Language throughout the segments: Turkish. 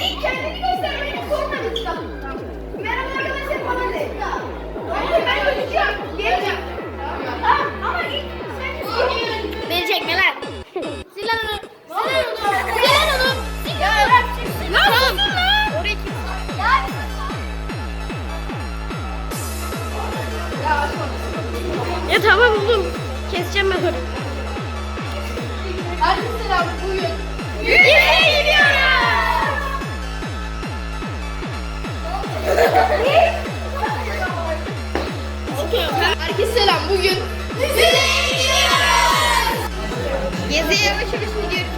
ilk kendini göster. Beni sorma lütfen. Merhaba arkadaşlar bana de. Hayır ben öleceğim. Geleceğim. Tamam ama ilk sen Beni çekme lan. Sil lan onu. Sil lan onu. Sil lan onu. Sil Ya. Lan Tamam. kim? Ya. Ya oğlum. Keseceğim ben onu. Arkadaşlar bugün. Yüzeye gidiyoruz. Herkese selam bugün. Müzeye gidiyoruz. Geziye yavaş yavaş gidiyoruz.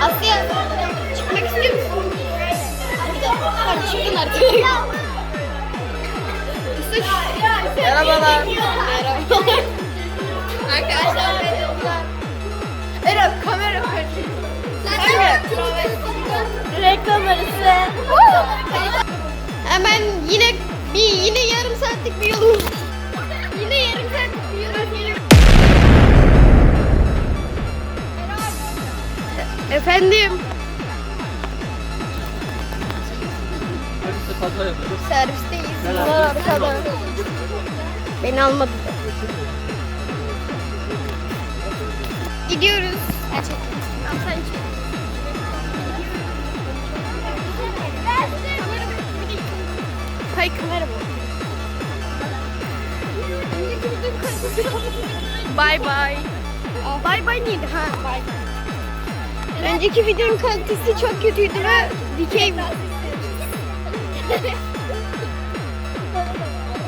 Asya çıkmak istiyor musun? Hadi çıkın artık. Merhabalar. Merhabalar. Arkadaşlar merhabalar. Eren kamera kaç. Reklam arası. Hemen yine bir yine yarım saatlik bir yolumuz. yine yarım saatlik bir yolumuz. Efendim. Servisteyiz. Bunlar arkada. Beni almadı. Gidiyoruz. Tamam, sen çek. Kamera bu. Bye bye. Bye bye neydi? Ha bye bye. Önceki videonun kalitesi çok kötüydü ve dikey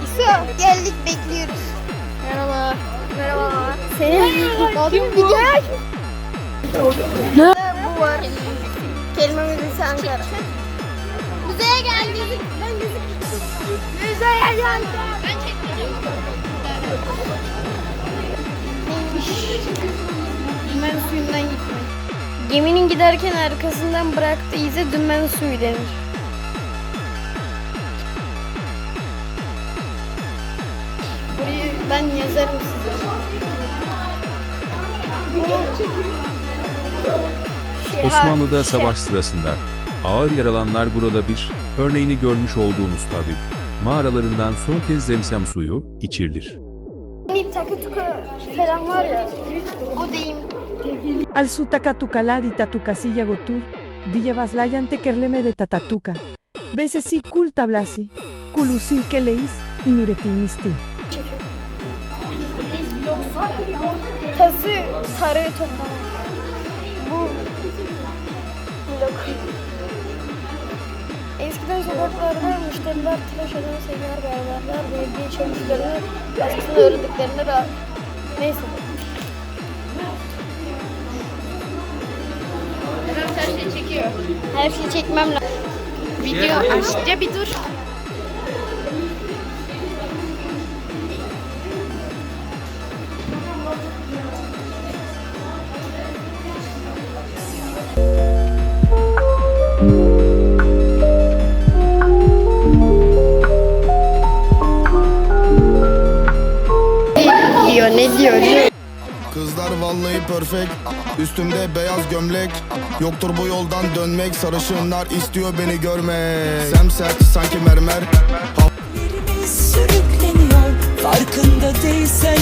İso geldik bekliyoruz. Merhaba. Merhaba. Senin video aç. Ne? Bu var. Kelime müzesi Ankara. Müzeye geldik. Ben Müzeye geldik. Ben. Neymiş? Dümen suyundan gitmek. Geminin giderken arkasından bıraktığı ize dümen suyu denir. Burayı ben yazarım size. Osmanlı'da savaş sırasında ağır yaralanlar burada bir örneğini görmüş olduğunuz tabi mağaralarından son kez zemzem suyu içirilir. Hani takı tuka falan var ya. O deyim. Al su takatukalad y tatucasilla gotur, dille vaslayan tekerleme de tatatuka. Besesi kul tablasi, kulusil keleis, inuretinistin. Tası sarı toplama. Bu blok. Eskiden sokaklarda müşteriler tıraş eden seyyar berberler belediye çalışmalarını baskısını öğrendiklerini rahat. Neyse. Her şeyi çekiyor. Her şeyi çekmem lazım. Video açınca bir dur. Diyor ne diyor ne? Kızlar vallahi perfect. Üstümde beyaz gömlek. Yoktur bu yoldan dönmek. Sarışınlar istiyor beni görmek. Semsert sanki mermer. Ellerimiz sürükleniyor. Farkında değilsen